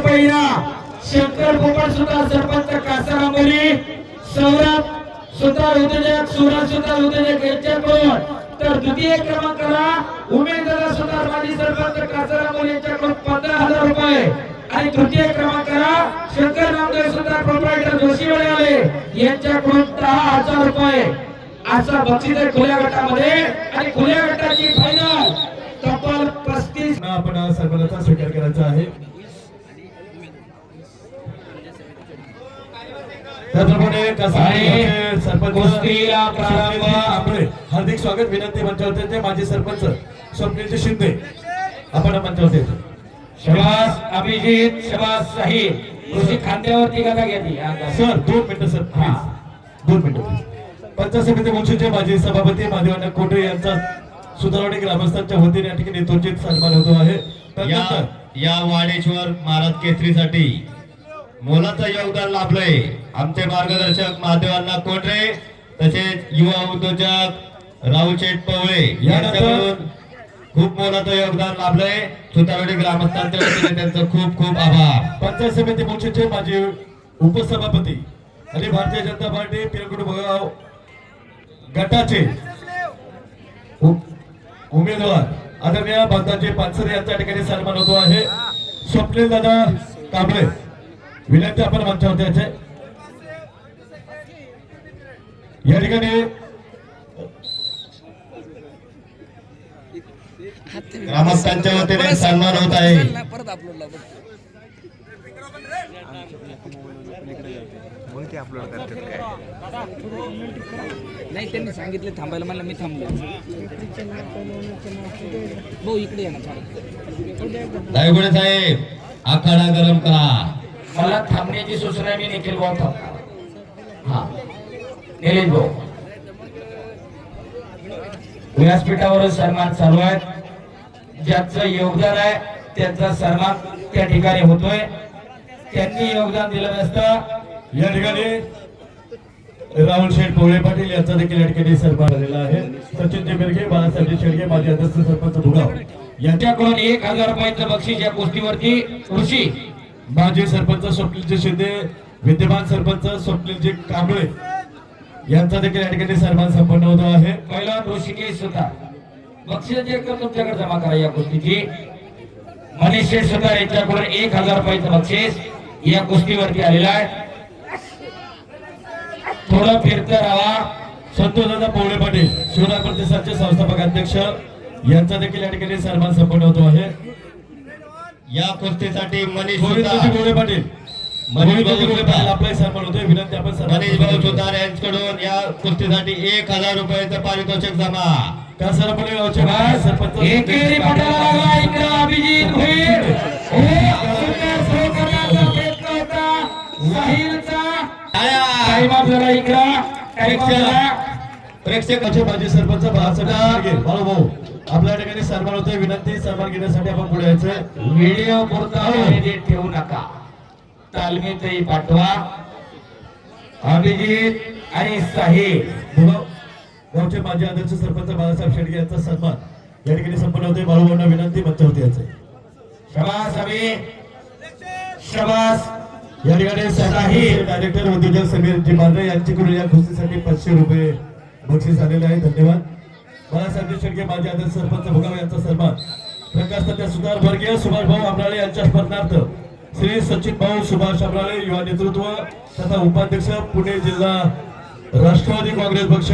पहिला शंकर पोपट सुद्धा सरपंच कासार आंबोली सौरभ सुद्धा उद्योजक सुरज सुद्धा उद्योजक यांच्याकडून. तर द्वितीय क्रमांकाला उमेदवार सुद्धा माजी सरपंच कासार आंबोली यांच्याकडून पंधरा हजार रुपये. आणि तृतीय क्रमांकाला शंकर नामदेव सुतार प्रोप्रायटर जोशीवाडे आले. यांच्याकडून दहा हजार रुपये. असा बक्षीस आहे खुल्या गटामध्ये. आणि खुल्या गटाची फायनल तब्बल पस्तीस. आपण सर्वांचा स्वीकार करायचा आहे. सरपंच कुस्तीला प्रारंभ. आपले हार्दिक स्वागत विनंती मंचावरती ते माजी सरपंच स्वप्नीलजी शिंदे. आपण मंचावरती शबास अभिजित शबास साहिब कृषी खांद्यावरती कथा? सर दोन मिनिटं सर प्लीज दोन मिनिटं प्लीज पंचायत समिती मुंशीचे माजी सभापती माधवांना कोटे यांचा सुधारवाडी ग्रामस्थांच्या वतीने या ठिकाणी यथोचित सन्मान होतो आहे. या वाडेश्वर महाराज केसरीसाठी मोलाचं योगदान लाभलंय. आमचे मार्गदर्शक महादेवांना कोटरे तसेच युवा उद्योजक राहुल शेठ पवळे यांच्याकडून खूप मोलाचं योगदान लाभलंय. सुतारोडी ग्रामस्थांच्या वतीने त्यांचं खूप खूप आभार. पंचायत समिती मुंशीचे माजी उपसभापती आणि भारतीय जनता पार्टी पिरकुट भगाव गटाचे उमेदवार आदरणीय भारताचे पानसरे यांच्या ठिकाणी सन्मान होतो आहे. स्वप्नील दादा कांबळे. विनंती आपण मंचावरती याचे. या ठिकाणी ग्रामस्थांच्या वतीने सन्मान होत आहे. नाही त्यांनी सांगितले थांबायला मला मी थांबलो. भाऊ इकडे या ना थोडं दायगुडे साहेब आखाडा गरम करा. मला थांबण्याची सूचना मी निखिल भाऊ थांबणार. हा. निलेश भाऊ व्यासपीठावर सन्मान चालू आहे. ज्याचं योगदान आहे त्यांचा सन्मान त्या ठिकाणी होतोय. त्यांनी योगदान दिलं नसतं. या ठिकाणी राहुल शेठ पोळे पाटील यांचा देखील या ठिकाणी सन्मान झालेला आहे. सचिन बेरगे बाळासाहेब शेडगे माजी अध्यक्ष सरपंच भुगाव. यांच्या त्यांच्याकडून एक हजार रुपयाचं बक्षीस या गोष्टीवरती कृषी माजी सरपंच स्वप्नीलजी शिंदे विद्यमान सरपंच स्वप्नीलजी कांबळे. यांचा देखील या ठिकाणी सन्मान संपन्न होतो आहे. पहिला ऋषिकेश सुतार बक्षिसाची रक्कम तुमच्याकडे जमा करा या गोष्टीची मनीष सुतार यांच्याकडून एक हजार रुपयाचं बक्षीस या कुस्तीवरती आलेलं आहे. थोडं फिरत राहा. संतोषदादा पोळे पाटील शिवराय प्रतिष्ठानचे संस्थापक अध्यक्ष यांचा देखील या ठिकाणी सन्मान संपन्न होतो आहे. या कुस्तीसाठी मनीष गोळे पाटील. विनंती आपण सन्मान मनीष भाऊ सुतार यांच्याकडून या कुस्तीसाठी एक हजार रुपयाचं पारितोषिक जमा. माजी सरपंच एकेरी पटाला लागला इकडे अभिजित भोईर. एक सुंदर थ्रो करण्याचा प्रयत्न होता. साहिलचा टाइम आपल्याला इकडं. टाइम आपल्याला प्रेक्षकाचे माजी सरपंच बाळासाहेब. बाळू भाऊ आपल्या ठिकाणी सन्मान होतोय विनंती सन्मान घेण्यासाठी आपण पुढे यायचंय. व्हिडिओ पुरता मर्यादित ठेवू नका. तालमीतही पाठवा. अभिजित आणि साहिल गावचे माजी अध्यक्ष सरपंच बाळासाहेब शेडगे यांचा सन्मान या ठिकाणी संपन्न होते बाळूभाऊंना विनंती मंचावरती याचे. शबास अभि शबास. या ठिकाणी साहिल डायरेक्टर उद्योजक समीर जिमाने यांच्याकडून या कुस्तीसाठी पाचशे रुपये बक्षीस आलेले आहे. धन्यवाद. बाळासाहेब शेडगे माजी अध्यक्ष सरपंच भोगाव यांचा सन्मान. प्रकाश तज्ञ सुधार वर्गीय सुभाष भाऊ आमराळे यांच्या स्मरणार्थ श्री सचिन भाऊ सुभाष आमराळे युवा नेतृत्व तथा उपाध्यक्ष पुणे जिल्हा राष्ट्रवादी काँग्रेस पक्ष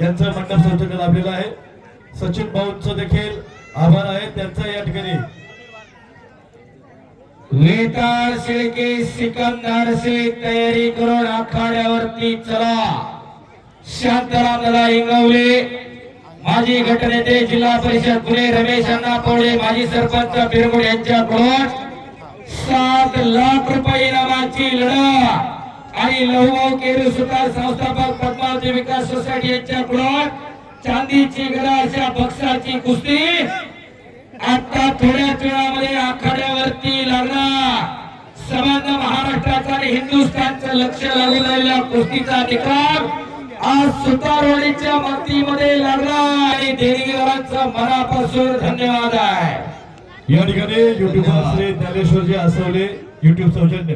यांचं मंडप संचलन लाभलेलं आहे. सचिन भाऊंचं देखील आभार आहे. त्यांचा या ठिकाणी वेताळ शिळके सिकंदर से तयारी करून आखाड्यावरती चला. शांतरामला दादा इंगवले माजी गटनेते जिल्हा परिषद पुणे रमेश अण्णा पवळे माजी सरपंच बिरगुड यांच्याकडून सात लाख रुपये इनामाची लढा. आणि लहू केरू सुतार संस्थापक पद्मावती विकास सोसायटी यांच्याकडून चांदीची गदा अशा पक्षाची कुस्ती आता थोड्याच वेळामध्ये आखाड्यावरती लागणार. संबंध महाराष्ट्राचा आणि हिंदुस्थानचं लक्ष लागू राहिलेल्या कुस्तीचा निकाल आज सुतारवाडीच्या मातीमध्ये लागला आणि देणगीदारांचं मनापासून धन्यवाद आहे. या ठिकाणी युट्यूबर श्री ज्ञानेश्वरजी आसवले युट्यूब सौजन्य.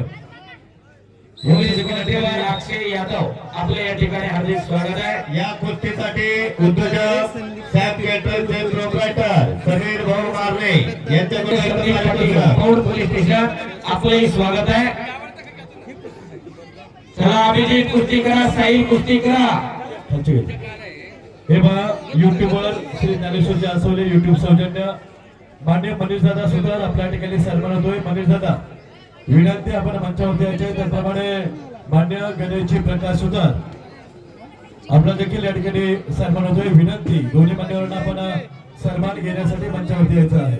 अक्षय यादव आपलं या ठिकाणी हार्दिक स्वागत आहे. या कुस्तीसाठी उद्योजक प्रोप्रायटर समीर भाऊ मारणे. पौड पोलीस स्टेशन आपलंही स्वागत आहे. चला अभिजित कुस्ती करा साहिल कुस्ती करा. हे पहा युट्यूबवर श्री ज्ञानेश्वरचे आसवले युट्यूब सौजन्य. मान्य मनीष दादा सुधार आपल्या ठिकाणी सन्मान होतोय मनीष दादा विनंती आपण मंचावरती यायचे त्याप्रमाणे मान्य गणेशजी प्रकाश सुधार आपला देखील या ठिकाणी सन्मान होतोय विनंती दोन्ही मान्यवरांना आपण सन्मान घेण्यासाठी मंचावरती यायचं आहे.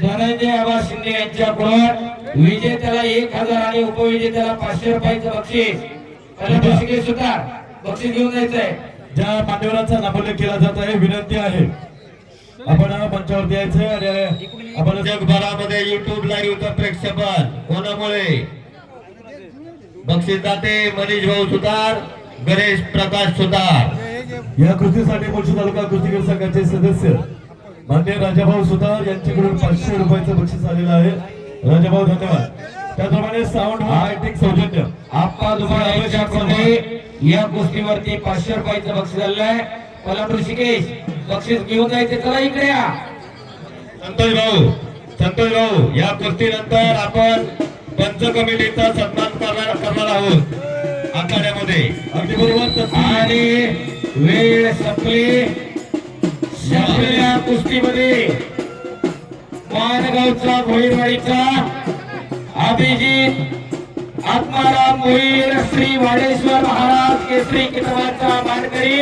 धनंजय आबा शिंदे यांच्याकडून विजेत्याला एक हजार आणि उपविजेत्याला पाचशे रुपयाचं बक्षीस. सुतार बक्षीस घेऊन जायचंय. ज्या मान्यवरांचा नामोल्लेख केला जात आहे विनंती आहे. आपण मंचावरती यायचंय आणि आपण जगभरामध्ये युट्यूब लाईव्ह प्रेक्षेपण कोणामुळे? बक्षीसदाते मनीष भाऊ सुतार गणेश प्रकाश सुतार. या कुस्तीसाठी मुळशी तालुका कुस्तीगीर संघाचे सदस्य मान्य राजाभाऊ सुतार यांच्याकडून पाचशे रुपयाचं बक्षीस आलेलं आहे. राजाभाऊ धन्यवाद. त्याप्रमाणे साऊंड लाइटिंग सौजन्य. यांच्याकडे या कुस्तीवरती पाचशे रुपयाचं बक्षीस आलेलं आहे. पलाट ऋषिकेश बक्षीस घेऊन जायचे. चला इकडे या. संतोष भाऊ संतोष भाऊ या कुस्तीनंतर आपण पंच कमिटीचा सन्मान करणार करणार आहोत. आखाड्यामध्ये. अगदी बरोबर. आणि वेळ संपली. संपलेल्या कुस्तीमध्ये मानगावचा भोईरवाडीचा अभिजित आत्माराम भोईर श्री वाडेश्वर महाराज केसरी किताबाचा मानकरी